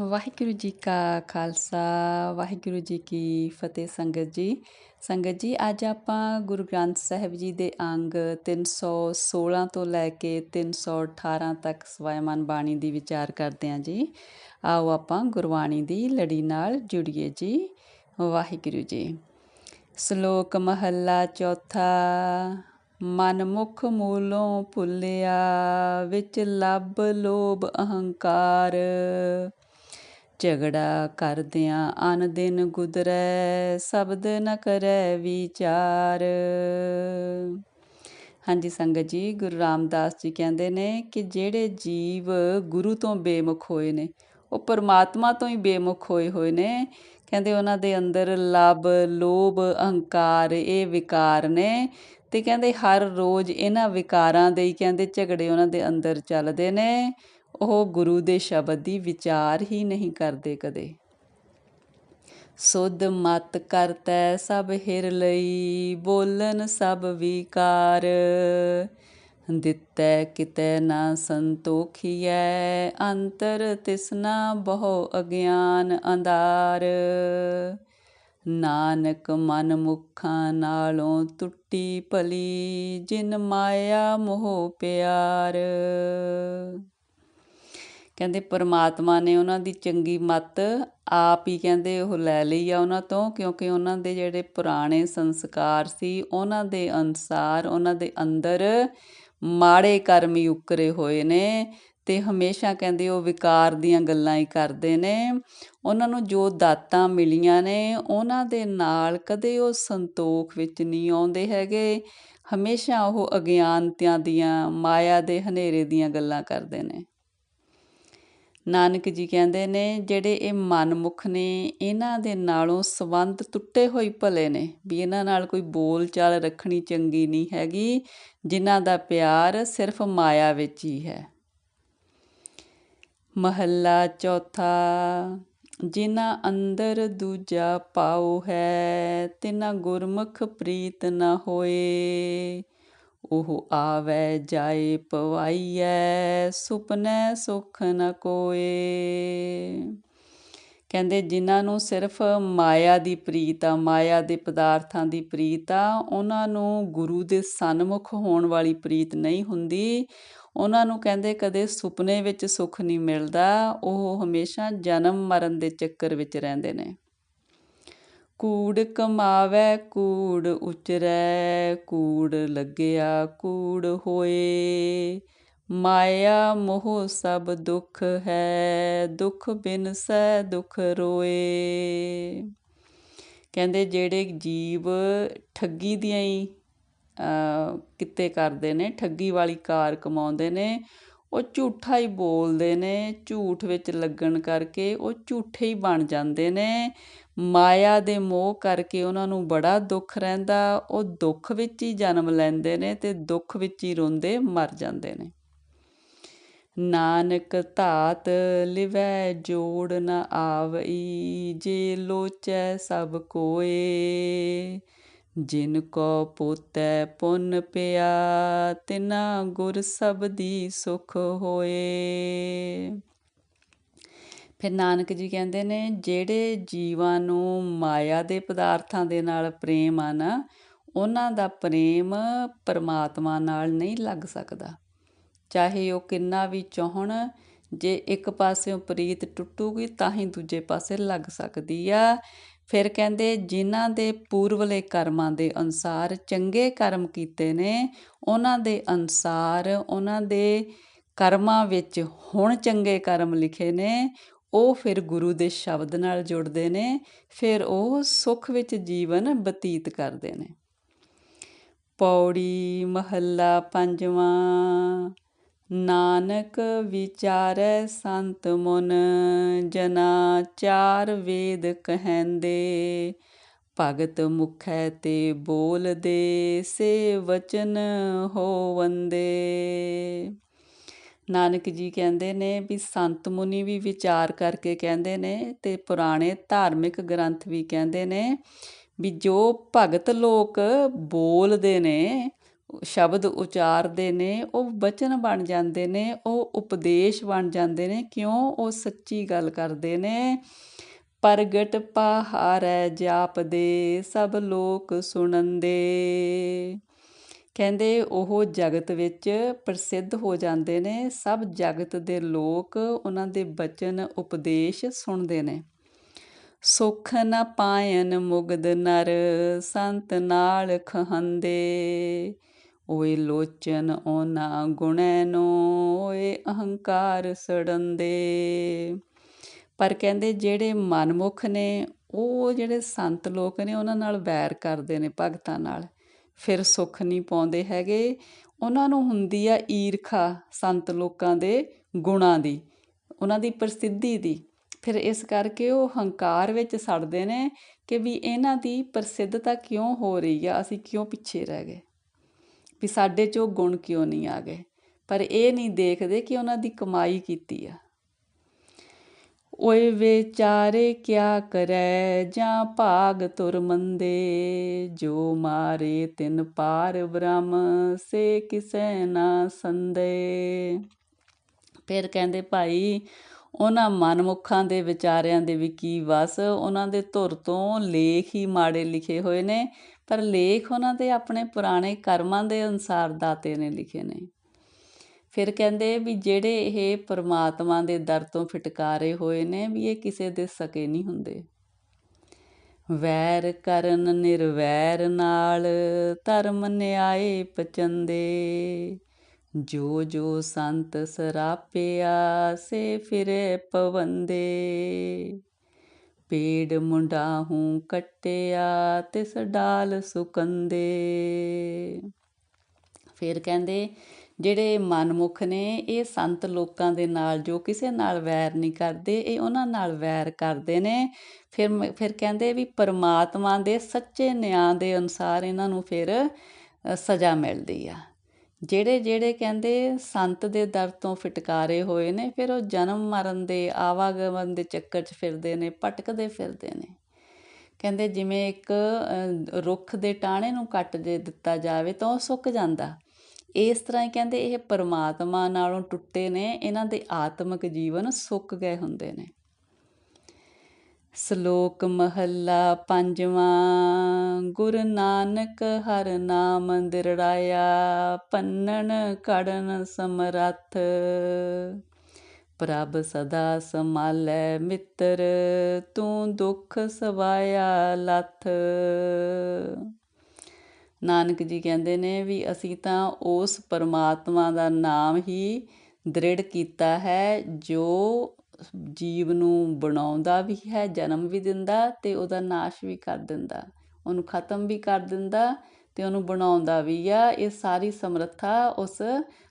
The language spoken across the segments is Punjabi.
ਵਾਹਿਗੁਰੂ ਜੀ ਕਾ ਖਾਲਸਾ, ਵਾਹਿਗੁਰੂ ਜੀ ਕੀ ਫਤਿਹ ਸੰਗਤ ਜੀ। ਸੰਗਤ ਜੀ, ਅੱਜ ਆਪਾਂ ਗੁਰੂ ਗ੍ਰੰਥ ਸਾਹਿਬ ਜੀ ਦੇ ਅੰਗ 316 ਤੋਂ ਲੈ ਕੇ 318 ਤੱਕ ਸਵੈਮਨ ਬਾਣੀ ਦੀ ਵਿਚਾਰ ਕਰਦੇ ਹਾਂ ਜੀ। ਆਓ ਆਪਾਂ ਗੁਰਬਾਣੀ ਦੀ ਲੜੀ ਨਾਲ ਜੁੜੀਏ ਜੀ। ਵਾਹਿਗੁਰੂ ਜੀ, ਸ਼ਲੋਕ ਮਹੱਲਾ ਚੌਥਾ, ਮਨ ਮੁਖ ਮੂਲੋਂ ਭੁੱਲਿਆ, ਵਿੱਚ ਲੱਭ ਲੋਭ ਅਹੰਕਾਰ। ਝਗੜਾ ਕਰਦਿਆਂ ਅਨ ਦਿਨ ਗੁਦਰੈ, ਸ਼ਬਦ ਨ ਕਰੈ ਵਿਚਾਰ। ਹਾਂਜੀ ਸੰਗਤ ਜੀ, ਗੁਰੂ ਰਾਮਦਾਸ ਜੀ ਕਹਿੰਦੇ ਨੇ ਕਿ ਜਿਹੜੇ ਜੀਵ ਗੁਰੂ ਤੋਂ ਬੇਮੁਖ ਹੋਏ ਨੇ, ਉਹ ਪਰਮਾਤਮਾ ਤੋਂ ਹੀ ਬੇਮੁਖ ਹੋਏ ਹੋਏ ਨੇ। ਕਹਿੰਦੇ ਉਹਨਾਂ ਦੇ ਅੰਦਰ ਲਬ, ਲੋਭ, ਅਹੰਕਾਰ ਇਹ ਵਿਕਾਰ ਨੇ ਤੇ ਕਹਿੰਦੇ ਹਰ ਰੋਜ਼ ਇਹਨਾਂ ਵਿਕਾਰਾਂ ਦੇ ਹੀ ਕਹਿੰਦੇ ਝਗੜੇ ਉਹਨਾਂ ਦੇ ਅੰਦਰ ਚੱਲਦੇ ਨੇ। ਉਹ ਗੁਰੂ ਦੇ ਸ਼ਬਦ ਦੀ ਵਿਚਾਰ ਹੀ ਨਹੀਂ ਕਰਦੇ ਕਦੇ। ਸੁਧ ਮਤ ਕਰਤੈ ਸਭ ਹਿਰ ਲਈ, ਬੋਲਨ ਸਭ ਵਿਕਾਰ। ਦਿੱਤੈ ਕਿਤੈ ਨਾ ਸੰਤੋਖੀਐ, ਅੰਤਰ ਤਿਸਨਾ ਬਹੁ ਅਗਿਆਨ ਅੰਧਾਰ। ਨਾਨਕ ਮਨ ਮੁਖਾਂ ਨਾਲੋਂ ਟੁੱਟੀ ਭਲੀ, ਜਿਨ ਮਾਇਆ ਮੋਹ ਪਿਆਰ। ਕਹਿੰਦੇ ਪਰਮਾਤਮਾ ਨੇ ਉਹਨਾਂ ਦੀ ਚੰਗੀ ਮੱਤ ਆਪ ਹੀ ਕਹਿੰਦੇ ਉਹ ਲੈ ਲਈ ਆ ਉਹਨਾਂ ਤੋਂ, ਕਿਉਂਕਿ ਉਹਨਾਂ ਦੇ ਜਿਹੜੇ ਪੁਰਾਣੇ ਸੰਸਕਾਰ ਸੀ, ਉਹਨਾਂ ਦੇ ਅਨਸਾਰ ਉਹਨਾਂ ਦੇ ਅੰਦਰ ਮਾੜੇ ਕਰਮ ਹੀ ਉਕਰੇ ਹੋਏ ਨੇ ਤੇ ਹਮੇਸ਼ਾ ਕਹਿੰਦੇ ਉਹ ਵਿਕਾਰ ਦੀਆਂ ਗੱਲਾਂ ਹੀ ਕਰਦੇ ਨੇ। ਉਹਨਾਂ ਨੂੰ ਜੋ ਦਾਤਾਂ ਮਿਲੀਆਂ ਨੇ, ਉਹਨਾਂ ਦੇ ਨਾਲ ਕਦੇ ਉਹ ਸੰਤੋਖ ਵਿੱਚ ਨਹੀਂ ਆਉਂਦੇ ਹੈਗੇ। ਹਮੇਸ਼ਾ ਉਹ ਅਗਿਆਨਤਿਆਂ ਦੀਆਂ, ਮਾਇਆ ਦੇ ਹਨੇਰੇ ਦੀਆਂ ਗੱਲਾਂ ਕਰਦੇ ਨੇ। ਨਾਨਕ ਜੀ ਕਹਿੰਦੇ ਨੇ, ਜਿਹੜੇ ਇਹ ਮਨਮੁਖ ਨੇ, ਇਹਨਾਂ ਦੇ ਨਾਲੋਂ ਸੰਬੰਧ ਟੁੱਟੇ ਹੋਈ ਭਲੇ ਨੇ। ਵੀ ਇਹਨਾਂ ਨਾਲ ਕੋਈ ਬੋਲ ਚਾਲ ਰੱਖਣੀ ਚੰਗੀ ਨਹੀਂ ਹੈਗੀ, ਜਿਨ੍ਹਾਂ ਦਾ ਪਿਆਰ ਸਿਰਫ ਮਾਇਆ ਵਿੱਚ ਹੀ ਹੈ। ਮਹੱਲਾ ਚੌਥਾ, ਜਿਨ੍ਹਾਂ ਅੰਦਰ ਦੂਜਾ ਪਾਉ ਹੈ, ਤਿਨਾ ਗੁਰਮੁਖ ਪ੍ਰੀਤ ਨਾ ਹੋਏ। ਉਹ ਆਵੈ ਜਾਏ ਪਵਾਈਐ, ਸੁਪਨੇ ਸੁਖ ਨ ਕੋਏ। ਕਹਿੰਦੇ ਜਿਨ੍ਹਾਂ ਨੂੰ ਸਿਰਫ ਮਾਇਆ ਦੀ ਪ੍ਰੀਤ ਆ, ਮਾਇਆ ਦੇ ਪਦਾਰਥਾਂ ਦੀ ਪ੍ਰੀਤ ਆ, ਉਹਨਾਂ ਨੂੰ ਗੁਰੂ ਦੇ ਸਨਮੁਖ ਹੋਣ ਵਾਲੀ ਪ੍ਰੀਤ ਨਹੀਂ ਹੁੰਦੀ। ਉਹਨਾਂ ਨੂੰ ਕਹਿੰਦੇ ਕਦੇ ਸੁਪਨੇ ਵਿੱਚ ਸੁੱਖ ਨਹੀਂ ਮਿਲਦਾ, ਉਹ ਹਮੇਸ਼ਾ ਜਨਮ ਮਰਨ ਦੇ ਚੱਕਰ ਵਿੱਚ ਰਹਿੰਦੇ ਨੇ। ਕੂੜ ਕਮਾਵੇ, ਕੂੜ ਉਚਰੈ, ਕੂੜ ਲੱਗਿਆ, ਕੂੜ ਹੋਏ। ਮਾਇਆ ਮੋਹ ਸਭ ਦੁੱਖ ਹੈ, ਦੁੱਖ ਬਿਨ ਸਹਿ ਦੁੱਖ ਰੋਏ। ਕਹਿੰਦੇ ਜਿਹੜੇ ਜੀਵ ਠੱਗੀ ਦੀਆਂ ਹੀ ਕਿੱਤੇ ਕਰਦੇ ਨੇ, ਠੱਗੀ ਵਾਲੀ ਕਾਰ ਕਮਾਉਂਦੇ ਨੇ ਉਹ ਝੂਠਾ ਹੀ ਬੋਲਦੇ ਨੇ, ਝੂਠ ਵਿੱਚ ਲੱਗਣ ਕਰਕੇ ਉਹ ਝੂਠੇ ਹੀ ਬਣ ਜਾਂਦੇ ਨੇ। ਮਾਇਆ ਦੇ ਮੋਹ ਕਰਕੇ ਉਹਨਾਂ ਨੂੰ ਬੜਾ ਦੁੱਖ ਰਹਿੰਦਾ, ਉਹ ਦੁੱਖ ਵਿੱਚ ਹੀ ਜਨਮ ਲੈਂਦੇ ਨੇ ਤੇ ਦੁੱਖ ਵਿੱਚ ਹੀ ਰੋਂਦੇ ਮਰ ਜਾਂਦੇ ਨੇ। ਨਾਨਕ ਧਾਤ ਲਿਵੈ ਜੋੜ ਨ ਆਵਈ, ਜੇ ਲੋਚੈ ਸਭ ਕੋਏ। ਜਿਨ ਕੋ ਪੋਤੈ ਪੁੰਨ ਪਿਆ, ਤਿਨਾ ਗੁਰ ਸਬਦੀ ਸੁਖ ਹੋਏ। ਫਿਰ ਨਾਨਕ ਜੀ ਕਹਿੰਦੇ ਨੇ, ਜਿਹੜੇ ਜੀਵਾਂ ਨੂੰ ਮਾਇਆ ਦੇ ਪਦਾਰਥਾਂ ਦੇ ਨਾਲ ਪ੍ਰੇਮ ਆ ਨਾ, ਉਹਨਾਂ ਦਾ ਪ੍ਰੇਮ ਪਰਮਾਤਮਾ ਨਾਲ ਨਹੀਂ ਲੱਗ ਸਕਦਾ। ਚਾਹੇ ਉਹ ਕਿੰਨਾ ਵੀ ਚਾਹਣ, ਜੇ ਇੱਕ ਪਾਸਿਓਂ ਪ੍ਰੀਤ ਟੁੱਟੂਗੀ, ਤਾਂ ਹੀ ਦੂਜੇ ਪਾਸੇ ਲੱਗ ਸਕਦੀ ਆ। ਫਿਰ ਕਹਿੰਦੇ, ਜਿਨ੍ਹਾਂ ਦੇ ਪੂਰਵਲੇ ਕਰਮਾਂ ਦੇ ਅਨਸਾਰ ਚੰਗੇ ਕਰਮ ਕੀਤੇ ਨੇ, ਉਹਨਾਂ ਦੇ ਅਨਸਾਰ ਉਹਨਾਂ ਦੇ ਕਰਮਾਂ ਵਿੱਚ ਹੁਣ ਚੰਗੇ ਕਰਮ ਲਿਖੇ ਨੇ, ਉਹ ਫਿਰ ਗੁਰੂ ਦੇ ਸ਼ਬਦ ਨਾਲ ਜੁੜਦੇ ਨੇ, ਫਿਰ ਉਹ ਸੁਖ ਵਿੱਚ ਜੀਵਨ ਬਤੀਤ ਕਰਦੇ ਨੇ। ਪੌੜੀ ਮਹੱਲਾ ਪੰਜਵਾਂ। ਨਾਨਕ ਵਿਚਾਰੈ ਸੰਤ ਮਨ, ਜਨਾ ਚਾਰ ਵੇਦ ਕਹੰਦੇ। ਭਗਤ ਮੁਖੈ ਤੇ ਬੋਲਦੇ, ਸੇ ਵਚਨ ਹੋਵੰਦੇ। ਨਾਨਕ ਜੀ ਕਹਿੰਦੇ ਨੇ ਵੀ ਸੰਤ ਮੁਨੀ ਵੀ ਵਿਚਾਰ ਕਰਕੇ ਕਹਿੰਦੇ ਨੇ ਤੇ ਪੁਰਾਣੇ ਧਾਰਮਿਕ ਗ੍ਰੰਥ ਵੀ ਕਹਿੰਦੇ ਨੇ ਵੀ ਜੋ ਭਗਤ ਲੋਕ ਬੋਲਦੇ ਨੇ ਸ਼ਬਦ ਉਚਾਰਦੇ ਨੇ, ਉਹ ਬਚਨ ਬਣ ਜਾਂਦੇ ਨੇ, ਉਹ ਉਪਦੇਸ਼ ਬਣ ਜਾਂਦੇ ਨੇ, ਕਿਉਂ ਉਹ ਸੱਚੀ ਗੱਲ ਕਰਦੇ ਨੇ? ਪ੍ਰਗਟ ਪਹਾਰੈ ਜਾਪਦੇ, ਸਭ ਲੋਕ ਸੁਣੰਦੇ। ਕਹਿੰਦੇ ਉਹ ਜਗਤ ਵਿੱਚ ਪ੍ਰਸਿੱਧ ਹੋ ਜਾਂਦੇ ਨੇ, ਸਭ ਜਗਤ ਦੇ ਲੋਕ ਉਹਨਾਂ ਦੇ ਬਚਨ ਉਪਦੇਸ਼ ਸੁਣਦੇ ਨੇ। ਸੁਖ ਨ ਪਾਇਨ ਮੁਗਦ ਨਰ, ਸੰਤ ਨਾਲ ਖਹੰਦੇ। ਓਏ ਲੋਚਨ ਉਹਨਾਂ ਗੁਣੈ ਨੋ, ਓਏ ਅਹੰਕਾਰ ਸੜਨ ਦੇ। ਪਰ ਕਹਿੰਦੇ ਜਿਹੜੇ ਮਨਮੁਖ ਨੇ, ਉਹ ਜਿਹੜੇ ਸੰਤ ਲੋਕ ਨੇ, ਉਹਨਾਂ ਨਾਲ ਵੈਰ ਕਰਦੇ ਨੇ ਭਗਤਾਂ ਨਾਲ। ਫਿਰ ਸੁੱਖ ਨਹੀਂ ਪਾਉਂਦੇ ਹੈਗੇ। ਉਹਨਾਂ ਨੂੰ ਹੁੰਦੀ ਆ ਈਰਖਾ ਸੰਤ ਲੋਕਾਂ ਦੇ ਗੁਣਾਂ ਦੀ, ਉਹਨਾਂ ਦੀ ਪ੍ਰਸਿੱਧੀ ਦੀ। ਫਿਰ ਇਸ ਕਰਕੇ ਉਹ ਹੰਕਾਰ ਵਿੱਚ ਸੜਦੇ ਨੇ ਕਿ ਵੀ ਇਹਨਾਂ ਦੀ ਪ੍ਰਸਿੱਧਤਾ ਕਿਉਂ ਹੋ ਰਹੀ ਆ, ਅਸੀਂ ਕਿਉਂ ਪਿੱਛੇ ਰਹਿ ਗਏ? ਵੀ ਸਾਡੇ 'ਚ ਉਹ ਗੁਣ ਕਿਉਂ ਨਹੀਂ ਆ ਗਏ? ਪਰ ਇਹ ਨਹੀਂ ਦੇਖਦੇ ਕਿ ਉਹਨਾਂ ਦੀ ਕਮਾਈ ਕੀਤੀ ਆ। ਓਏ ਵਿਚਾਰੇ ਕਿਆ ਕਰੈ, ਜਾਂ ਭਾਗ ਤੁਰ ਮੰਦੇ, ਜੋ ਮਾਰੇ ਤਿਨ ਪਾਰ ਬ੍ਰਹਮ, ਸੇ ਕਿਸੈ ਨਾ ਸੰਦੇ। ਫਿਰ ਕਹਿੰਦੇ, ਭਾਈ, ਉਹਨਾਂ ਮਨਮੁਖਾਂ ਦੇ ਵਿਚਾਰਿਆਂ ਦੇ ਵੀ ਕੀ ਵਸ? ਉਹਨਾਂ ਦੇ ਧੁਰ ਤੋਂ ਲੇਖ ਹੀ ਮਾੜੇ ਲਿਖੇ ਹੋਏ ਨੇ। ਪਰ ਲੇਖ ਉਹਨਾਂ ਦੇ ਆਪਣੇ ਪੁਰਾਣੇ ਕਰਮਾਂ ਦੇ ਅਨੁਸਾਰ ਦਾਤੇ ਨੇ ਲਿਖੇ ਨੇ। ਫਿਰ ਕਹਿੰਦੇ ਵੀ ਜਿਹੜੇ ਇਹ ਪਰਮਾਤਮਾ ਦੇ ਦਰ ਤੋਂ ਫਟਕਾਰੇ ਹੋਏ ਨੇ ਵੀ ਇਹ ਕਿਸੇ ਦੇ ਸਕੇ ਨਹੀਂ ਹੁੰਦੇ। ਵੈਰ ਕਰਨ ਨਿਰਵੈਰ ਨਾਲ ਧਰਮ ਨਿਆਏ ਪਚੰਦੇ। ਜੋ ਜੋ ਸੰਤ ਸਰਾਪਿਆ ਸੇ ਫਿਰੇ ਪਵੰਦੇ। ਪੇੜ ਮੁੰਡਾ ਹੂੰ ਕਟਿਆ ਤਿਸ ਸਡਾਲ ਸੁਕੰਦੇ। ਫਿਰ ਕਹਿੰਦੇ, ਜਿਹੜੇ ਮਨਮੁਖ ਨੇ, ਇਹ ਸੰਤ ਲੋਕਾਂ ਦੇ ਨਾਲ ਜੋ ਕਿਸੇ ਨਾਲ ਵੈਰ ਨਹੀਂ ਕਰਦੇ, ਇਹ ਉਹਨਾਂ ਨਾਲ ਵੈਰ ਕਰਦੇ ਨੇ। ਫਿਰ ਫਿਰ ਕਹਿੰਦੇ ਵੀ ਪਰਮਾਤਮਾ ਦੇ ਸੱਚੇ ਨਿਆਂ ਦੇ ਅਨੁਸਾਰ ਇਹਨਾਂ ਨੂੰ ਫਿਰ ਸਜ਼ਾ ਮਿਲਦੀ ਆ। ਜਿਹੜੇ ਜਿਹੜੇ ਕਹਿੰਦੇ ਸੰਤ ਦੇ ਦਰ ਤੋਂ ਫਿਟਕਾਰੇ ਹੋਏ ਨੇ, ਫਿਰ ਉਹ ਜਨਮ ਮਰਨ ਦੇ, ਆਵਾਗਮਨ ਦੇ ਚੱਕਰ 'ਚ ਫਿਰਦੇ ਨੇ, ਭਟਕਦੇ ਫਿਰਦੇ ਨੇ। ਕਹਿੰਦੇ ਜਿਵੇਂ ਇੱਕ ਰੁੱਖ ਦੇ ਟਾਣੇ ਨੂੰ ਕੱਟ ਜੇ ਦਿੱਤਾ ਜਾਵੇ ਤਾਂ ਉਹ ਸੁੱਕ ਜਾਂਦਾ। ਇਸ ਤਰ੍ਹਾਂ ਹੀ ਕਹਿੰਦੇ ਇਹ ਪਰਮਾਤਮਾ ਨਾਲੋਂ ਟੁੱਟੇ ਨੇ, ਇਹਨਾਂ ਦੇ ਆਤਮਿਕ ਜੀਵਨ ਸੁੱਕ ਗਏ ਹੁੰਦੇ ਨੇ। ਸ਼ਲੋਕ ਮਹੱਲਾ ਪੰਜਵਾਂ, ਗੁਰ ਨਾਨਕ ਹਰ ਨਾਮ ਦਿਰੜਾਇਆ, ਪੰਨਣ ਕੜਨ ਸਮਰੱਥ। ਪ੍ਰਭ ਸਦਾ ਸਮਾਲੈ ਮਿੱਤਰ, ਤੂੰ ਦੁੱਖ ਸਵਾਇਆ ਲਥ। ਨਾਨਕ ਜੀ ਕਹਿੰਦੇ ਨੇ ਵੀ ਅਸੀਂ ਤਾਂ ਉਸ ਪਰਮਾਤਮਾ ਦਾ ਨਾਮ ਹੀ ਦ੍ਰਿੜ ਕੀਤਾ ਹੈ, ਜੋ ਜੀਵ ਨੂੰ ਬਣਾਉਂਦਾ ਵੀ ਹੈ, ਜਨਮ ਵੀ ਦਿੰਦਾ ਤੇ ਉਹਦਾ ਨਾਸ਼ ਵੀ ਕਰ ਦਿੰਦਾ। ਉਹਨੂੰ ਖਤਮ ਵੀ ਕਰ ਦਿੰਦਾ ਤੇ ਉਹਨੂੰ ਬਣਾਉਂਦਾ ਵੀ ਆ। ਇਹ ਸਾਰੀ ਸਮਰੱਥਾ ਉਸ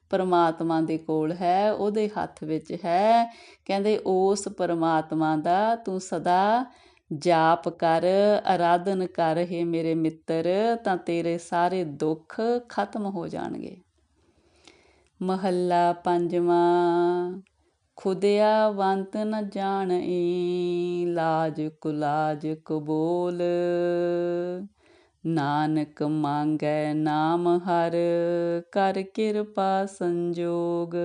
ਪਰਮਾਤਮਾ ਦੇ ਕੋਲ ਹੈ, ਉਹਦੇ ਹੱਥ ਵਿੱਚ ਹੈ। ਕਹਿੰਦੇ, ਉਸ ਪਰਮਾਤਮਾ ਦਾ ਤੂੰ ਸਦਾ ਜਾਪ ਕਰ ਆਰਾਧਨ ਕਰ, ਹੈ ਮੇਰੇ ਮਿੱਤਰ, ਤਾਂ ਤੇਰੇ ਸਾਰੇ ਦੁੱਖ ਖਤਮ ਹੋ ਜਾਣਗੇ। ਮਹੱਲਾ ਪੰਜਵਾਂ। ਖੁਦਿਆ ਵੰਤ ਨ ਜਾਣਈ ਲਾਜ ਕੁਲਾਜ ਕਬੂਲ। ਨਾਨਕ ਮੰਗੈ ਨਾਮ ਹਰ, ਕਰ ਕਿਰਪਾ ਸੰਜੋਗ।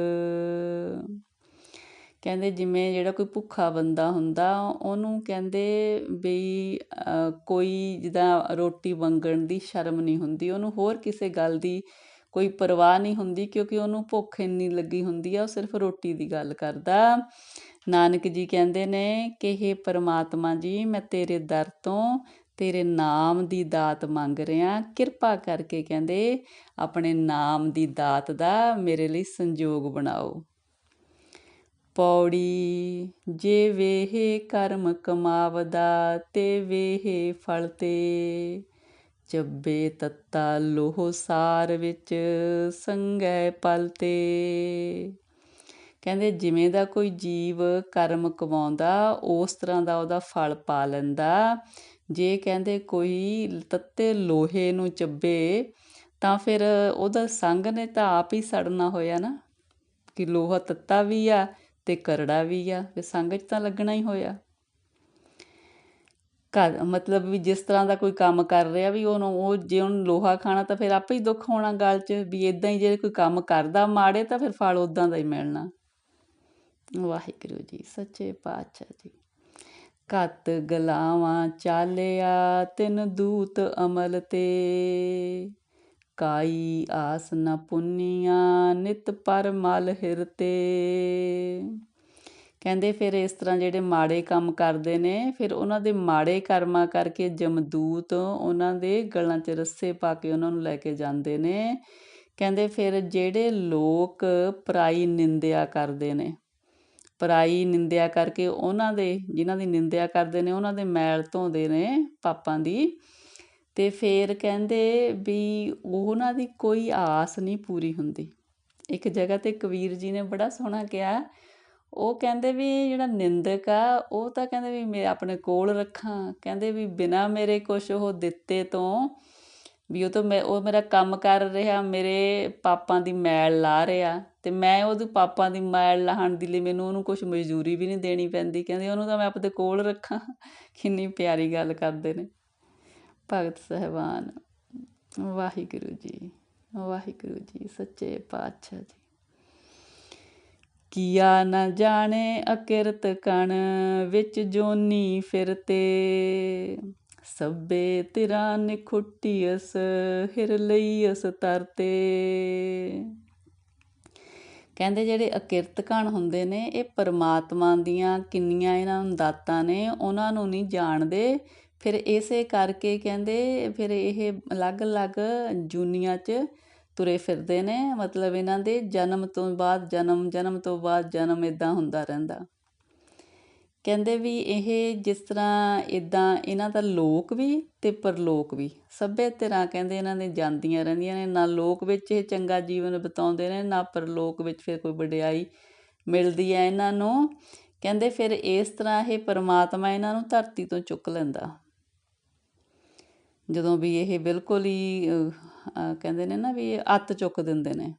ਕਹਿੰਦੇ ਜਿਵੇਂ ਜਿਹੜਾ ਕੋਈ ਭੁੱਖਾ ਬੰਦਾ ਹੁੰਦਾ, ਉਹਨੂੰ ਕਹਿੰਦੇ ਬਈ ਕੋਈ ਜਿੱਦਾਂ ਰੋਟੀ ਮੰਗਣ ਦੀ ਸ਼ਰਮ ਨਹੀਂ ਹੁੰਦੀ, ਉਹਨੂੰ ਹੋਰ ਕਿਸੇ ਗੱਲ ਦੀ ਕੋਈ ਪਰਵਾਹ ਨਹੀਂ ਹੁੰਦੀ ਕਿਉਂਕਿ ਉਹਨੂੰ ਭੁੱਖ ਇੰਨੀ ਲੱਗੀ ਹੁੰਦੀ ਆ, ਉਹ ਸਿਰਫ ਰੋਟੀ ਦੀ ਗੱਲ ਕਰਦਾ। ਨਾਨਕ ਜੀ ਕਹਿੰਦੇ ਨੇ ਕਿ ਇਹ ਪਰਮਾਤਮਾ ਜੀ, ਮੈਂ ਤੇਰੇ ਦਰ ਤੋਂ ਤੇਰੇ ਨਾਮ ਦੀ ਦਾਤ ਮੰਗ ਰਿਹਾ। ਕਿਰਪਾ ਕਰਕੇ ਕਹਿੰਦੇ, ਆਪਣੇ ਨਾਮ ਦੀ ਦਾਤ ਦਾ ਮੇਰੇ ਲਈ ਸੰਜੋਗ ਬਣਾਓ। ਪੌੜੀ, ਜੇ ਵੇਹੇ ਕਰਮ ਕਮਾਵਦਾ, ਤੇ ਵੇਹੇ ਫਲ ਤੇ ਚੱਬੇ ਤੱਤਾ ਲੋਹ ਸਾਰ ਵਿੱਚ ਸੰਗੈ ਪਲ ਤੇ। ਕਹਿੰਦੇ ਜਿਵੇਂ ਦਾ ਕੋਈ ਜੀਵ ਕਰਮ ਕਮਾਉਂਦਾ, ਉਸ ਤਰ੍ਹਾਂ ਦਾ ਉਹਦਾ ਫਲ ਪਾ ਲੈਂਦਾ। ਜੇ ਕਹਿੰਦੇ ਕੋਈ ਤੱਤੇ ਲੋਹੇ ਨੂੰ ਚੱਬੇ, ਤਾਂ ਫਿਰ ਉਹਦਾ ਸੰਗ ਨੇ ਤਾਂ ਆਪ ਹੀ ਸੜਨਾ ਹੋਇਆ ਨਾ, ਕਿ ਲੋਹਾ ਤੱਤਾ ਵੀ ਆ ਤੇ ਕਰੜਾ ਵੀ ਆ ਤੇ ਸੰਗ 'ਚ ਤਾਂ ਲੱਗਣਾ ਹੀ ਹੋਇਆ। ਘਰ, ਮਤਲਬ ਵੀ ਜਿਸ ਤਰ੍ਹਾਂ ਦਾ ਕੋਈ ਕੰਮ ਕਰ ਰਿਹਾ ਵੀ ਉਹਨੂੰ, ਉਹ ਜੇ ਉਹਨੂੰ ਲੋਹਾ ਖਾਣਾ ਤਾਂ ਫਿਰ ਆਪੇ ਹੀ ਦੁੱਖ ਹੋਣਾ ਗਲ 'ਚ ਵੀ ਇੱਦਾਂ ਹੀ ਜੇ ਕੋਈ ਕੰਮ ਕਰਦਾ ਮਾੜੇ ਤਾਂ ਫਿਰ ਫਲ ਉੱਦਾਂ ਦਾ ਹੀ ਮਿਲਣਾ। ਵਾਹਿਗੁਰੂ ਜੀ, ਸੱਚੇ ਪਾਤਸ਼ਾਹ ਜੀ। ਕਤ ਗਲਾਵਾਂ ਚਾਲਿਆ, ਤਿੰਨ ਦੂਤ ਅਮਲ ਤੇ। ਕਾਈ ਆਸ ਨ ਪੁੰਨੀਆਂ, ਨਿਤ ਪਰ ਮਲ ਹਿਰਤੇ। ਕਹਿੰਦੇ ਫਿਰ ਇਸ ਤਰ੍ਹਾਂ ਜਿਹੜੇ ਮਾੜੇ ਕੰਮ ਕਰਦੇ ਨੇ, ਫਿਰ ਉਹਨਾਂ ਦੇ ਮਾੜੇ ਕਰਮਾਂ ਕਰਕੇ ਜਮਦੂਤ ਉਹਨਾਂ ਦੇ ਗਲਾਂ 'ਚ ਰੱਸੇ ਪਾ ਕੇ ਉਹਨਾਂ ਨੂੰ ਲੈ ਕੇ ਜਾਂਦੇ ਨੇ। ਕਹਿੰਦੇ ਫਿਰ ਜਿਹੜੇ ਲੋਕ ਪਰਾਈ ਨਿੰਦਿਆ ਕਰਦੇ ਨੇ, ਪਰਾਈ ਨਿੰਦਿਆ ਕਰਕੇ ਉਹਨਾਂ ਦੇ, ਜਿਨ੍ਹਾਂ ਦੀ ਨਿੰਦਿਆ ਕਰਦੇ ਨੇ, ਉਹਨਾਂ ਦੇ ਮੈਲ ਧੋਂਦੇ ਨੇ ਪਾਪਾਂ ਦੀ। ਤੇ ਫੇਰ ਕਹਿੰਦੇ ਵੀ ਉਹਨਾਂ ਦੀ ਕੋਈ ਆਸ ਨਹੀਂ ਪੂਰੀ ਹੁੰਦੀ। ਇੱਕ ਜਗ੍ਹਾ ਤੇ ਕਬੀਰ ਜੀ ਨੇ ਬੜਾ ਸੋਹਣਾ ਕਿਹਾ ਉਹ ਕਹਿੰਦੇ ਵੀ ਜਿਹੜਾ ਨਿੰਦਕ ਆ, ਉਹ ਤਾਂ ਕਹਿੰਦੇ ਵੀ ਮੈਂ, ਆਪਣੇ ਕੋਲ ਰੱਖਾਂ। ਕਹਿੰਦੇ ਵੀ ਬਿਨਾਂ ਮੇਰੇ ਕੁਛ ਉਹ ਦਿੱਤੇ ਤੋਂ ਵੀ ਉਹ ਤਾਂ ਮੈਂ, ਉਹ ਮੇਰਾ ਕੰਮ ਕਰ ਰਿਹਾ, ਮੇਰੇ ਪਾਪਾਂ ਦੀ ਮੈਲ ਲਾ ਰਿਹਾ। ਤੇ ਮੈਂ ਉਹਦੇ ਪਾਪਾਂ ਦੀ ਮੈਲ ਲਾਹਣ ਦੇ ਲਈ ਮੈਨੂੰ ਉਹਨੂੰ ਕੁਝ ਮਜ਼ਦੂਰੀ ਵੀ ਨਹੀਂ ਦੇਣੀ ਪੈਂਦੀ। ਕਹਿੰਦੇ ਉਹਨੂੰ ਤਾਂ ਮੈਂ ਆਪਣੇ ਕੋਲ ਰੱਖਾਂ। ਕਿੰਨੀ ਪਿਆਰੀ ਗੱਲ ਕਰਦੇ ਨੇ। ਭਗਤ ਸਹਿਬਾਨ, ਵਾਹਿਗੁਰੂ ਜੀ ਵਾਹਿਗੁਰੂ ਜੀ, ਸੱਚੇ ਪਾਤਸ਼ਾਹ ਜੀ। ਕੀਆ ਨ ਜਾਣੇ ਅਕਿਰਤ ਕਣ, ਵਿੱਚ ਜੋਨੀ ਫਿਰਤੇ ਸਭੇ ਤਿਰਾ ਨਿਖੁੱਟੀਅਸ ਹਿਰ ਲਈਅਸ ਤਰਤੇ ਕਹਿੰਦੇ ਜਿਹੜੇ ਅਕਿਰਤ ਕਣ ਹੁੰਦੇ ਨੇ, ਇਹ ਪਰਮਾਤਮਾ ਦੀਆਂ ਕਿੰਨੀਆਂ ਇਹਨਾਂ ਨੂੰ ਦਾਤਾਂ ਨੇ, ਉਹਨਾਂ ਨੂੰ ਨਹੀਂ ਜਾਣਦੇ। ਫਿਰ ਇਸੇ ਕਰਕੇ ਕਹਿੰਦੇ, ਫਿਰ ਇਹ ਅਲੱਗ-ਅਲੱਗ ਜੂਨੀਆਂ 'ਚ ਤੁਰੇ ਫਿਰਦੇ ਨੇ, ਮਤਲਬ ਇਹਨਾਂ ਦੇ ਜਨਮ ਤੋਂ ਬਾਅਦ, ਜਨਮ ਜਨਮ ਤੋਂ ਬਾਅਦ ਜਨਮ ਇਦਾਂ ਹੁੰਦਾ ਰਹਿੰਦਾ। ਕਹਿੰਦੇ ਵੀ ਇਹ ਜਿਸ ਤਰ੍ਹਾਂ ਇਦਾਂ ਇਹਨਾਂ ਦਾ ਲੋਕ ਵੀ ਤੇ ਪਰਲੋਕ ਵੀ, ਸਭੇ ਤਰ੍ਹਾਂ ਕਹਿੰਦੇ ਇਹਨਾਂ ਨੇ ਜਾਂਦੀਆਂ ਰਹਿੰਦੀਆਂ ਨੇ, ਨਾ ਲੋਕ ਵਿੱਚ ਇਹ ਚੰਗਾ ਜੀਵਨ ਬਿਤਾਉਂਦੇ ਨੇ, ਨਾ ਪਰਲੋਕ ਵਿੱਚ ਫਿਰ ਕੋਈ ਵਡਿਆਈ ਮਿਲਦੀ ਹੈ ਇਹਨਾਂ ਨੂੰ। ਕਹਿੰਦੇ ਫਿਰ ਇਸ ਤਰ੍ਹਾਂ ਇਹ ਪਰਮਾਤਮਾ ਇਹਨਾਂ ਨੂੰ ਧਰਤੀ ਤੋਂ ਚੁੱਕ ਲੈਂਦਾ। ਜਦੋਂ ਵੀ ਇਹ ਬਿਲਕੁਲ ਹੀ ਕਹਿੰਦੇ ਨੇ ਨਾ ਵੀ ਅੱਤ ਚੁੱਕ ਦਿੰਦੇ ਨੇ।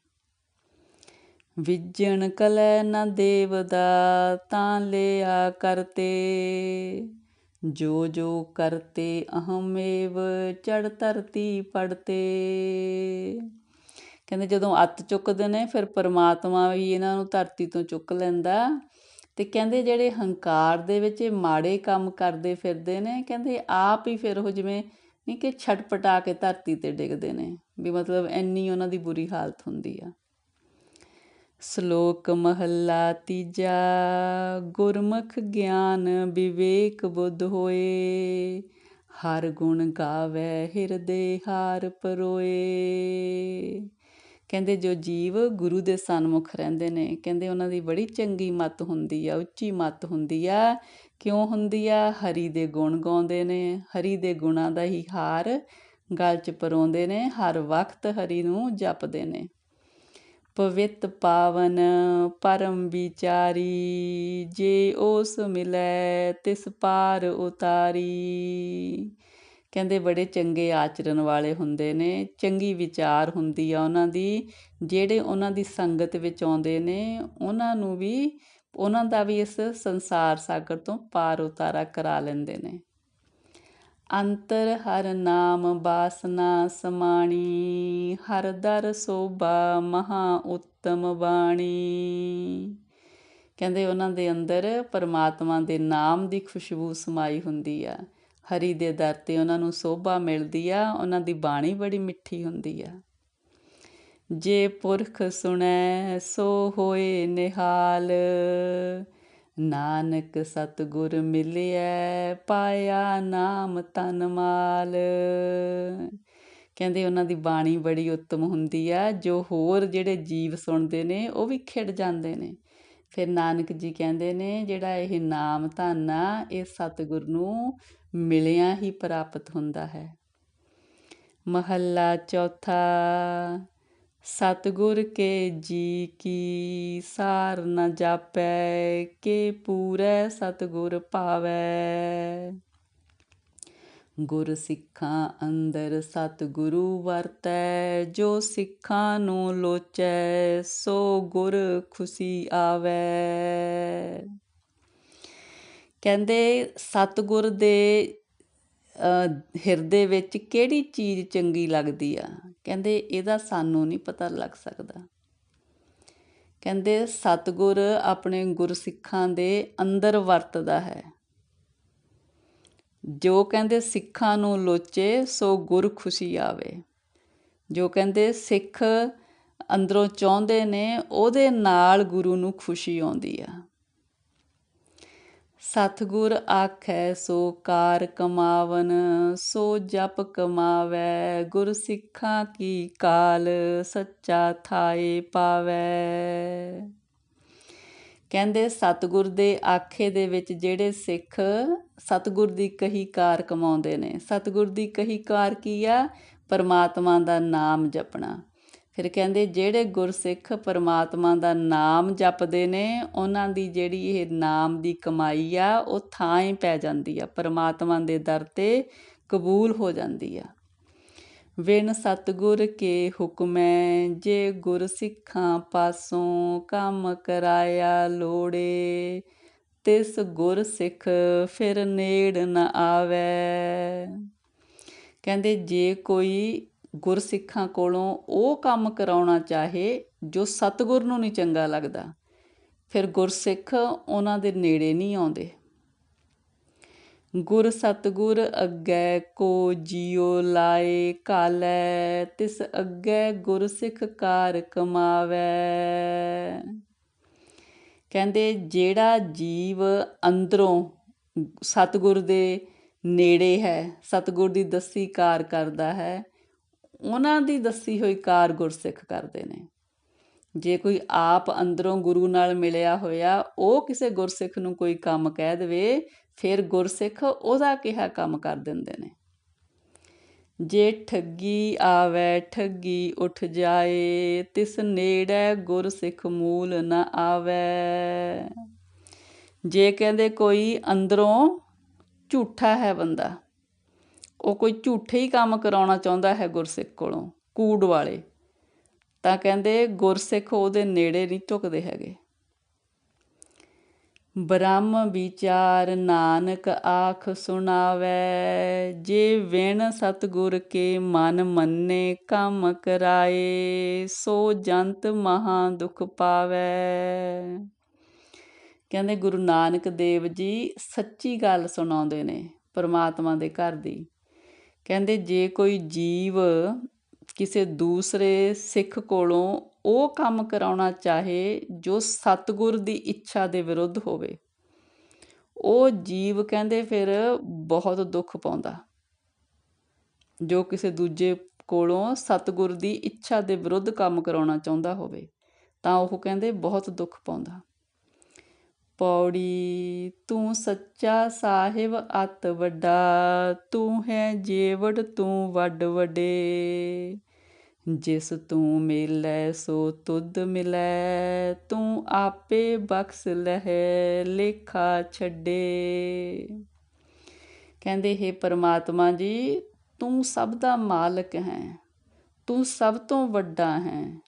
ਵਿਜਣ ਕਲੈ ਨ ਦੇਵਦਾ ਤਾਂ ਲਿਆ ਕਰਤੇ। ਜੋ ਜੋ ਕਰਤੇ ਅਹਮੇਵ ਚੜ ਧਰਤੀ ਪੜਤੇ। ਕਹਿੰਦੇ ਜਦੋਂ ਅੱਤ ਚੁੱਕਦੇ ਨੇ ਫਿਰ ਪਰਮਾਤਮਾ ਵੀ ਇਹਨਾਂ ਨੂੰ ਧਰਤੀ ਤੋਂ ਚੁੱਕ ਲੈਂਦਾ। ਤੇ ਕਹਿੰਦੇ ਜਿਹੜੇ ਹੰਕਾਰ ਦੇ ਵਿੱਚ ਇਹ ਮਾੜੇ ਕੰਮ ਕਰਦੇ ਫਿਰਦੇ ਨੇ, ਕਹਿੰਦੇ ਆਪ ਹੀ ਫਿਰ ਉਹ ਜਿਵੇਂ ਨਹੀਂ ਕਿ ਛਟਪਟਾ ਕੇ ਧਰਤੀ ਤੇ ਡਿੱਗਦੇ ਨੇ, ਵੀ ਮਤਲਬ ਇੰਨੀ ਉਹਨਾਂ ਦੀ ਬੁਰੀ ਹਾਲਤ ਹੁੰਦੀ ਆ। ਸ਼ਲੋਕ ਮਹੱਲਾ ਤੀਜਾ, ਗੁਰਮੁਖ ਗਿਆਨ ਵਿਵੇਕ ਬੁੱਧ ਹੋਏ, ਹਰ ਗੁਣ ਗਾਵੇ ਹਿਰਦੇ ਹਾਰ ਪਰੋਏ। ਕਹਿੰਦੇ ਜੋ ਜੀਵ ਗੁਰੂ ਦੇ ਸਨਮੁਖ ਰਹਿੰਦੇ ਨੇ, ਕਹਿੰਦੇ ਉਹਨਾਂ ਦੀ ਬੜੀ ਚੰਗੀ ਮਤ ਹੁੰਦੀ ਆ, ਉੱਚੀ ਮਤ ਹੁੰਦੀ ਆ ਕਿਉਂ ਹੁੰਦੀ ਆ? ਹਰੀ ਦੇ ਗੁਣ ਗਾਉਂਦੇ ਨੇ, ਹਰੀ ਦੇ ਗੁਣਾਂ ਦਾ ਹੀ ਹਾਰ ਗਲ 'ਚ ਪਰੋਂਦੇ ਨੇ, ਹਰ ਵਕਤ ਹਰੀ ਨੂੰ ਜਪਦੇ ਨੇ। ਪਵਿੱਤ ਪਾਵਨ ਪਰਮ ਵਿਚਾਰੀ, ਜੇ ਉਸ ਮਿਲੈ ਤਿਸ ਪਾਰ ਉਤਾਰੀ। ਕਹਿੰਦੇ ਬੜੇ ਚੰਗੇ ਆਚਰਨ ਵਾਲੇ ਹੁੰਦੇ ਨੇ, ਚੰਗੀ ਵਿਚਾਰ ਹੁੰਦੀ ਆ ਉਹਨਾਂ ਦੀ। ਜਿਹੜੇ ਉਹਨਾਂ ਦੀ ਸੰਗਤ ਵਿੱਚ ਆਉਂਦੇ ਨੇ, ਉਹਨਾਂ ਨੂੰ ਵੀ ਉਹਨਾਂ ਦਾ ਵੀ ਇਸ ਸੰਸਾਰ ਸਾਗਰ ਤੋਂ ਪਾਰ ਉਤਾਰਾ ਕਰਾ ਲੈਂਦੇ ਨੇ। ਅੰਤਰ ਹਰ ਨਾਮ ਬਾਸਨਾ ਸਮਾਣੀ, ਹਰ ਦਰ ਸੋਭਾ ਮਹਾ ਉੱਤਮ ਬਾਣੀ। ਕਹਿੰਦੇ ਉਹਨਾਂ ਦੇ ਅੰਦਰ ਪਰਮਾਤਮਾ ਦੇ ਨਾਮ ਦੀ ਖੁਸ਼ਬੂ ਸਮਾਈ ਹੁੰਦੀ ਆ। ਹਰੀ ਦੇ ਦਰ ਤੇ ਉਹਨਾਂ ਨੂੰ ਸੋਭਾ ਮਿਲਦੀ ਆ, ਉਹਨਾਂ ਦੀ ਬਾਣੀ ਬੜੀ ਮਿੱਠੀ ਹੁੰਦੀ ਆ। ਜੇ ਪੁਰਖ ਸੁਣੈ, ਸੋ ਹੋਏ ਨਿਹਾਲ। ਨਾਨਕ ਸਤਗੁਰ ਮਿਲਿਆ ਪਾਇਆ ਨਾਮ ਤਨ ਮਾਲ। ਕਹਿੰਦੇ ਉਹਨਾਂ ਦੀ ਬਾਣੀ ਬੜੀ ਉੱਤਮ ਹੁੰਦੀ ਆ, ਜੋ ਹੋਰ ਜਿਹੜੇ ਜੀਵ ਸੁਣਦੇ ਨੇ, ਉਹ ਵੀ ਖਿੜ ਜਾਂਦੇ ਨੇ। ਫਿਰ ਨਾਨਕ ਜੀ ਕਹਿੰਦੇ ਨੇ, ਜਿਹੜਾ ਇਹ ਨਾਮ ਧਨ ਆ, ਇਹ ਸਤਗੁਰ ਨੂੰ ਮਿਲਿਆ ਹੀ ਪ੍ਰਾਪਤ ਹੁੰਦਾ ਹੈ। ਮਹੱਲਾ ਚੌਥਾ ਸਤਿਗੁਰ ਕੇ ਜੀ ਕੀ ਸਾਰ ਨ ਜਾਪੈ, ਕੇ ਪੂਰੈ ਸਤਿਗੁਰ ਭਾਵੈ। ਗੁਰ ਸਿੱਖਾਂ ਅੰਦਰ ਸਤਿਗੁਰੂ ਵਰਤੈ, ਜੋ ਸਿੱਖਾਂ ਨੂੰ ਲੋਚੈ, ਸੋ ਗੁਰ ਖੁਸ਼ੀ ਆਵੈ। ਕਹਿੰਦੇ ਸਤਿਗੁਰ ਦੇ ਹਿਰਦੇ ਵਿੱਚ ਕਿਹੜੀ ਚੀਜ਼ ਚੰਗੀ ਲੱਗਦੀ ਆ? ਕਹਿੰਦੇ ਇਹਦਾ ਸਾਨੂੰ ਨਹੀਂ ਪਤਾ ਲੱਗ ਸਕਦਾ। ਕਹਿੰਦੇ ਸਤਿਗੁਰ ਆਪਣੇ ਗੁਰਸਿੱਖਾਂ ਦੇ ਅੰਦਰ ਵਰਤਦਾ ਹੈ। ਜੋ ਕਹਿੰਦੇ ਸਿੱਖਾਂ ਨੂੰ ਲੋਚੇ, ਸੋ ਗੁਰ ਖੁਸ਼ੀ ਆਵੇ। ਜੋ ਕਹਿੰਦੇ ਸਿੱਖ ਅੰਦਰੋਂ ਚਾਹੁੰਦੇ ਨੇ, ਉਹਦੇ ਨਾਲ ਗੁਰੂ ਨੂੰ ਖੁਸ਼ੀ ਆਉਂਦੀ ਆ। ਸਤਿਗੁਰ ਆਖੈ, ਸੋ ਕਾਰ ਕਮਾਵਨ, ਸੋ ਜਪ ਕਮਾਵੈ, ਗੁਰ ਸਿੱਖਾਂ ਕੀ ਕਾਲ, ਸੱਚਾ ਥਾਏ ਪਾਵੈ। ਕਹਿੰਦੇ, ਸਤਿਗੁਰ ਦੇ ਆਖੇ ਦੇ ਵਿੱਚ ਜਿਹੜੇ ਸਿੱਖ ਸਤਿਗੁਰ ਦੀ ਕਹੀ ਕਾਰ ਕਮਾਉਂਦੇ ਨੇ। ਸਤਿਗੁਰ ਦੀ ਕਹੀ ਕਾਰ ਕੀ ਆ? ਪਰਮਾਤਮਾ ਦਾ ਨਾਮ ਜਪਣਾ। ਫਿਰ ਕਹਿੰਦੇ ਜਿਹੜੇ ਗੁਰਸਿੱਖ ਪਰਮਾਤਮਾ ਦਾ ਨਾਮ ਜਪਦੇ ਨੇ, ਉਹਨਾਂ ਦੀ ਜਿਹੜੀ ਇਹ ਨਾਮ ਦੀ ਕਮਾਈ ਆ, ਉਹ ਥਾਂ ਹੀ ਪੈ ਜਾਂਦੀ ਆ। ਪਰਮਾਤਮਾ ਦੇ ਦਰ ਤੇ ਕਬੂਲ ਹੋ ਜਾਂਦੀ ਆ। ਵਿਣ ਸਤਗੁਰ ਕੇ ਹੁਕਮੈ, ਜੇ ਗੁਰ ਸਿੱਖਾਂ ਪਾਸੋਂ ਕੰਮ ਕਰਾਇਆ ਲੋੜੇ, ਤਿਸ ਗੁਰ ਸਿੱਖ ਫਿਰ ਨੇੜ ਨ ਆਵੇ। ਕਹਿੰਦੇ ਜੇ ਕੋਈ ਗੁਰਸਿੱਖਾਂ ਕੋਲੋਂ ਉਹ ਕੰਮ ਕਰਾਉਣਾ ਚਾਹੇ ਜੋ ਸਤਗੁਰ ਨੂੰ ਨਹੀਂ ਚੰਗਾ ਲੱਗਦਾ। ਫਿਰ ਗੁਰਸਿੱਖ ਉਹਨਾਂ ਦੇ ਨੇੜੇ ਨਹੀਂ ਆਉਂਦੇ। ਗੁਰ ਸਤਗੁਰ ਅੱਗੇ ਕੋ ਜਿਉ ਲਾਏ ਕਾਲੈ, ਤਿਸ ਅੱਗੇ ਗੁਰਸਿੱਖ ਕਾਰ ਕਮਾਵੇ। ਕਹਿੰਦੇ ਜਿਹੜਾ ਜੀਵ ਅੰਦਰੋਂ ਸਤਗੁਰ ਦੇ ਨੇੜੇ ਹੈ, ਸਤਗੁਰ ਦੀ ਦਸੀ ਕਾਰ ਕਰਦਾ ਹੈ ਉਹਨਾਂ ਦੀ ਦੱਸੀ ਹੋਈ ਕਾਰ ਗੁਰਸਿੱਖ ਕਰਦੇ ਨੇ। ਜੇ ਕੋਈ ਆਪ ਅੰਦਰੋਂ ਗੁਰੂ ਨਾਲ ਮਿਲਿਆ ਹੋਇਆ, ਉਹ ਕਿਸੇ ਗੁਰਸਿੱਖ ਨੂੰ ਕੋਈ ਕੰਮ ਕਹਿ ਦੇਵੇ, ਫਿਰ ਗੁਰਸਿੱਖ ਉਹਦਾ ਕਿਹਾ ਕੰਮ ਕਰ ਦਿੰਦੇ ਨੇ। ਜੇ ਠੱਗੀ ਆਵੇ, ਠੱਗੀ ਉੱਠ ਜਾਏ, ਤਿਸ ਨੇੜੇ ਗੁਰਸਿੱਖ ਮੂਲ ਨਾ ਆਵੇ। ਜੇ ਕਹਿੰਦੇ ਕੋਈ ਅੰਦਰੋਂ ਝੂਠਾ ਹੈ ਬੰਦਾ ਉਹ ਕੋਈ ਝੂਠੇ ਹੀ ਕੰਮ ਕਰਾਉਣਾ ਚਾਹੁੰਦਾ ਹੈ ਗੁਰਸਿੱਖ ਕੋਲੋਂ, ਕੂੜ ਵਾਲੇ। ਤਾਂ ਕਹਿੰਦੇ ਗੁਰਸਿੱਖ ਉਹਦੇ ਨੇੜੇ ਨਹੀਂ ਝੁਕਦੇ ਹੈਗੇ। ਬ੍ਰਹਮ ਵਿਚਾਰ ਨਾਨਕ ਆਖ ਸੁਣਾਵੇ, ਜੇ ਵਿਣ ਸਤਗੁਰ ਕੇ ਮਨ ਮੰਨੇ ਕੰਮ ਕਰਾਏ, ਸੋ ਜੰਤ ਮਹਾ ਦੁਖ ਪਾਵੇ। ਕਹਿੰਦੇ ਗੁਰੂ ਨਾਨਕ ਦੇਵ ਜੀ ਸੱਚੀ ਗੱਲ ਸੁਣਾਉਂਦੇ ਨੇ ਪਰਮਾਤਮਾ ਦੇ ਘਰ ਦੀ। ਕਹਿੰਦੇ ਜੇ ਕੋਈ ਜੀਵ ਕਿਸੇ ਦੂਸਰੇ ਸਿੱਖ ਕੋਲੋਂ ਉਹ ਕੰਮ ਕਰਾਉਣਾ ਚਾਹੇ ਜੋ ਸਤਗੁਰ ਦੀ ਇੱਛਾ ਦੇ ਵਿਰੁੱਧ ਹੋਵੇ, ਉਹ ਜੀਵ ਕਹਿੰਦੇ ਫਿਰ ਬਹੁਤ ਦੁੱਖ ਪਾਉਂਦਾ। ਜੋ ਕਿਸੇ ਦੂਜੇ ਕੋਲੋਂ ਸਤਗੁਰ ਦੀ ਇੱਛਾ ਦੇ ਵਿਰੁੱਧ ਕੰਮ ਕਰਾਉਣਾ ਚਾਹੁੰਦਾ ਹੋਵੇ, ਤਾਂ ਉਹ ਕਹਿੰਦੇ ਬਹੁਤ ਦੁੱਖ ਪਾਉਂਦਾ। ਪੌੜੀ, ਤੂੰ ਸੱਚਾ ਸਾਹਿਬ ਅਤ ਵੱਡਾ, ਤੂੰ ਹੈ ਜੇਵੜ, ਤੂੰ ਵੱਡ ਵਡੇ। ਜਿਸ ਤੂੰ ਮਿਲੈ, ਸੋ ਤੁਧ ਮਿਲੈ, ਤੂੰ ਆਪੇ ਬਖਸ਼ ਲਹਿ, ਲੇਖਾ ਛੱਡੇ। ਕਹਿੰਦੇ, ਹੈ ਪਰਮਾਤਮਾ ਜੀ, ਤੂੰ ਸਭ ਦਾ ਮਾਲਕ ਹੈ, ਤੂੰ ਸਭ ਤੋਂ ਵੱਡਾ ਹੈ।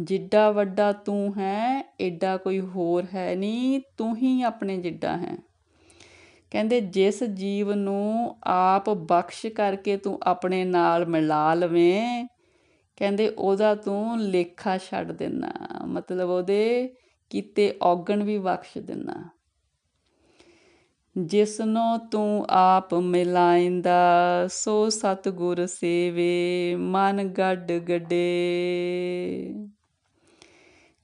ਜਿੱਡਾ ਵੱਡਾ ਤੂੰ ਹੈ ਐਡਾ ਕੋਈ ਹੋਰ ਹੈ ਨਹੀਂ, ਤੂੰ ਹੀ ਆਪਣੇ ਜਿੱਡਾ ਹੈ। ਕਹਿੰਦੇ, ਜਿਸ ਜੀਵ ਨੂੰ ਆਪ ਬਖਸ਼ ਕਰਕੇ ਤੂੰ ਆਪਣੇ ਨਾਲ ਮਿਲਾ ਲਵੇਂ, ਕਹਿੰਦੇ, ਉਹਦਾ ਤੂੰ ਲੇਖਾ ਛੱਡ ਦੇਣਾ ਮਤਲਬ ਉਹਦੇ ਕੀਤੇ ਔਗਣ ਵੀ ਬਖਸ਼ ਦੇਣਾ ਜਿਸਨੋ ਤੂੰ ਆਪ ਮਿਲਾਇੰਦਾ, ਸੋ ਸਤਗੁਰ ਸੇਵੇ, ਮਨ ਗੱਡ ਗੱਡੇ।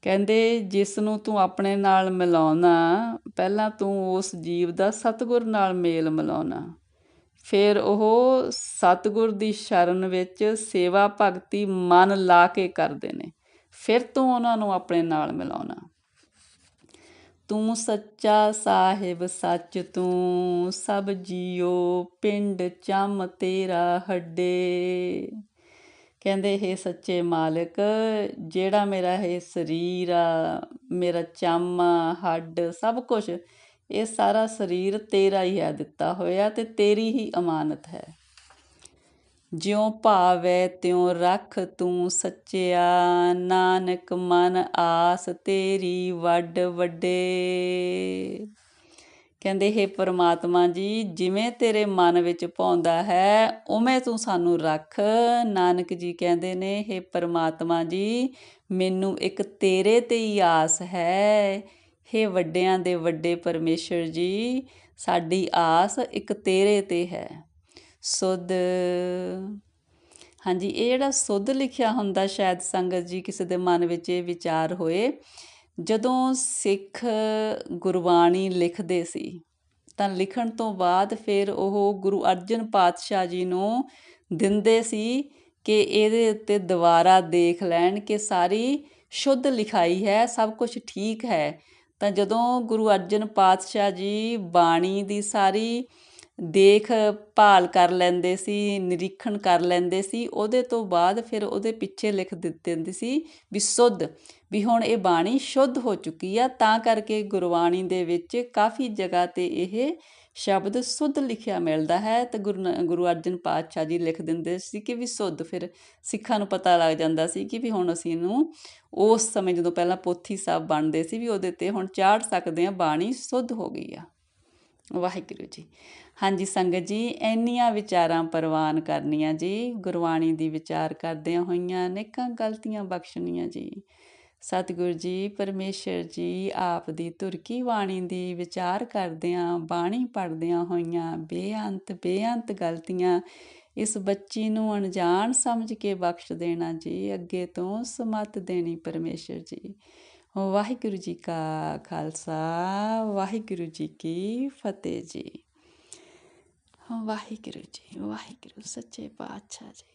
ਕਹਿੰਦੇ, ਜਿਸ ਨੂੰ ਤੂੰ ਆਪਣੇ ਨਾਲ ਮਿਲਾਉਣਾ, ਪਹਿਲਾਂ ਤੂੰ ਉਸ ਜੀਵ ਦਾ ਸਤਿਗੁਰ ਨਾਲ ਮੇਲ ਮਿਲਾਉਣਾ। ਫਿਰ ਉਹ ਸਤਿਗੁਰ ਦੀ ਸ਼ਰਨ ਵਿੱਚ ਸੇਵਾ ਭਗਤੀ ਮਨ ਲਾ ਕੇ ਕਰਦੇ ਨੇ। ਫਿਰ ਤੂੰ ਉਹਨਾਂ ਨੂੰ ਆਪਣੇ ਨਾਲ ਮਿਲਾਉਣਾ। ਤੂੰ ਸੱਚਾ ਸਾਹਿਬ, ਸੱਚ ਤੂੰ, ਸਭ ਜੀਓ, ਪਿੰਡ ਚਮ ਤੇਰਾ ਹੱਡੇ। ਕਹਿੰਦੇ ਇਹ ਸੱਚੇ ਮਾਲਕ, ਜਿਹੜਾ ਮੇਰਾ ਇਹ ਸਰੀਰ ਆ, ਮੇਰਾ ਚੰਮ ਹੱਡ, ਸਭ ਕੁਝ ਇਹ ਸਾਰਾ ਸਰੀਰ ਤੇਰਾ ਹੀ ਹੈ ਦਿੱਤਾ ਹੋਇਆ ਤੇ ਤੇਰੀ ਹੀ ਅਮਾਨਤ ਹੈ। ਜਿਉ ਭਾਵੇ ਤਿਉ ਰੱਖ ਤੂੰ ਸੱਚਿਆ, ਨਾਨਕ ਮਨ ਆਸ ਤੇਰੀ ਵੱਡ ਵੱਡੇ। ਕਹਿੰਦੇ, ਹੇ ਪਰਮਾਤਮਾ ਜੀ, ਜਿਵੇਂ ਤੇਰੇ ਮਨ ਵਿੱਚ ਪਾਉਂਦਾ ਹੈ, ਉਵੇਂ ਤੂੰ ਸਾਨੂੰ ਰੱਖ। ਨਾਨਕ ਜੀ ਕਹਿੰਦੇ ਨੇ, ਹੇ ਪਰਮਾਤਮਾ ਜੀ, ਮੈਨੂੰ ਇੱਕ ਤੇਰੇ ਤੇ ਹੀ ਆਸ ਹੈ। ਹੇ ਵੱਡਿਆਂ ਦੇ ਵੱਡੇ ਪਰਮੇਸ਼ਰ ਜੀ, ਸਾਡੀ ਆਸ ਇੱਕ ਤੇਰੇ ਤੇ ਹੈ। ਸੁਧ। ਹਾਂਜੀ, ਇਹ ਜਿਹੜਾ ਸੁਧ ਲਿਖਿਆ ਹੁੰਦਾ, ਸ਼ਾਇਦ ਸੰਗਤ ਜੀ ਕਿਸੇ ਦੇ ਮਨ ਵਿੱਚ ਇਹ ਵਿਚਾਰ ਹੋਏ ਜਦੋਂ ਸਿੱਖ ਗੁਰਬਾਣੀ ਲਿਖਦੇ ਸੀ, ਤਾਂ ਲਿਖਣ ਤੋਂ ਬਾਅਦ ਫਿਰ ਉਹ ਗੁਰੂ ਅਰਜਨ ਪਾਤਸ਼ਾਹ ਜੀ ਨੂੰ ਦਿੰਦੇ ਸੀ ਕਿ ਇਹਦੇ ਉੱਤੇ ਦੁਬਾਰਾ ਦੇਖ ਲੈਣ ਕਿ ਸਾਰੀ ਸ਼ੁੱਧ ਲਿਖਾਈ ਹੈ, ਸਭ ਕੁਝ ਠੀਕ ਹੈ। ਤਾਂ ਜਦੋਂ ਗੁਰੂ ਅਰਜਨ ਪਾਤਸ਼ਾਹ ਜੀ ਬਾਣੀ ਦੀ ਸਾਰੀ ਦੇਖ ਭਾਲ ਕਰ ਲੈਂਦੇ ਸੀ, ਨਿਰੀਖਣ ਕਰ ਲੈਂਦੇ ਸੀ, ਉਹਦੇ ਤੋਂ ਬਾਅਦ ਫਿਰ ਉਹਦੇ ਪਿੱਛੇ ਲਿਖ ਦਿੱਤੇ ਹੁੰਦੇ ਸੀ ਵੀ ਸੁੱਧ, ਵੀ ਹੁਣ ਇਹ ਬਾਣੀ ਸ਼ੁੱਧ ਹੋ ਚੁੱਕੀ ਆ, ਤਾਂ ਕਰਕੇ ਗੁਰਬਾਣੀ ਦੇ ਵਿੱਚ ਕਾਫੀ ਜਗ੍ਹਾ ਤੇ ਇਹ ਸ਼ਬਦ ਸੁੱਧ ਲਿਖਿਆ ਮਿਲਦਾ ਹੈ। ਤੇ ਗੁਰੂ ਗੁਰੂ ਅਰਜਨ ਪਾਤਸ਼ਾਹ ਜੀ ਲਿਖ ਦਿੰਦੇ ਸੀ ਕਿ ਵੀ ਸੁੱਧ, ਫਿਰ ਸਿੱਖਾਂ ਨੂੰ ਪਤਾ ਲੱਗ ਜਾਂਦਾ ਸੀ ਕਿ ਵੀ ਹੁਣ ਅਸੀਂ ਇਹਨੂੰ ਉਸ ਸਮੇਂ ਜਦੋਂ ਪਹਿਲਾਂ ਪੋਥੀ ਸਾਹਿਬ ਬਣਦੇ ਸੀ ਵੀ ਉਹਦੇ ਤੇ ਹੁਣ ਚਾੜ ਸਕਦੇ ਆ ਬਾਣੀ ਸੁੱਧ ਹੋ ਗਈ ਆ। ਵਾਹਿਗੁਰੂ ਜੀ। ਹਾਂਜੀ ਸੰਗਤ ਜੀ, ਇੰਨੀਆਂ ਵਿਚਾਰਾਂ ਪ੍ਰਵਾਨ ਕਰਨੀਆਂ ਜੀ, ਗੁਰਬਾਣੀ ਦੀ ਵਿਚਾਰ ਕਰਦਿਆਂ ਹੋਈਆਂ ਅਨੇਕਾਂ ਗਲਤੀਆਂ ਬਖਸ਼ਣੀਆਂ ਜੀ। ਸਤਿਗੁਰ ਜੀ, ਪਰਮੇਸ਼ਰ ਜੀ ਆਪ ਦੀ ਤੁਰਕੀ ਬਾਣੀ ਦੀ ਵਿਚਾਰ ਕਰਦਿਆਂ, ਬਾਣੀ ਪੜ੍ਹਦਿਆਂ ਹੋਈਆਂ ਬੇਅੰਤ ਬੇਅੰਤ ਗਲਤੀਆਂ ਇਸ ਬੱਚੀ ਨੂੰ ਅਣਜਾਣ ਸਮਝ ਕੇ ਬਖਸ਼ ਦੇਣਾ ਜੀ, ਅੱਗੇ ਤੋਂ ਸਮਤ ਦੇਣੀ ਪਰਮੇਸ਼ਰ ਜੀ। ਵਾਹਿਗੁਰੂ ਜੀ ਕਾ ਖਾਲਸਾ, ਵਾਹਿਗੁਰੂ ਜੀ ਕੀ ਫਤਿਹ ਜੀ। ਵਾਹਿਗੁਰੂ ਜੀ ਵਾਹਿਗੁਰੂ ਸੱਚੇ ਪਾਤਸ਼ਾਹ ਜੀ।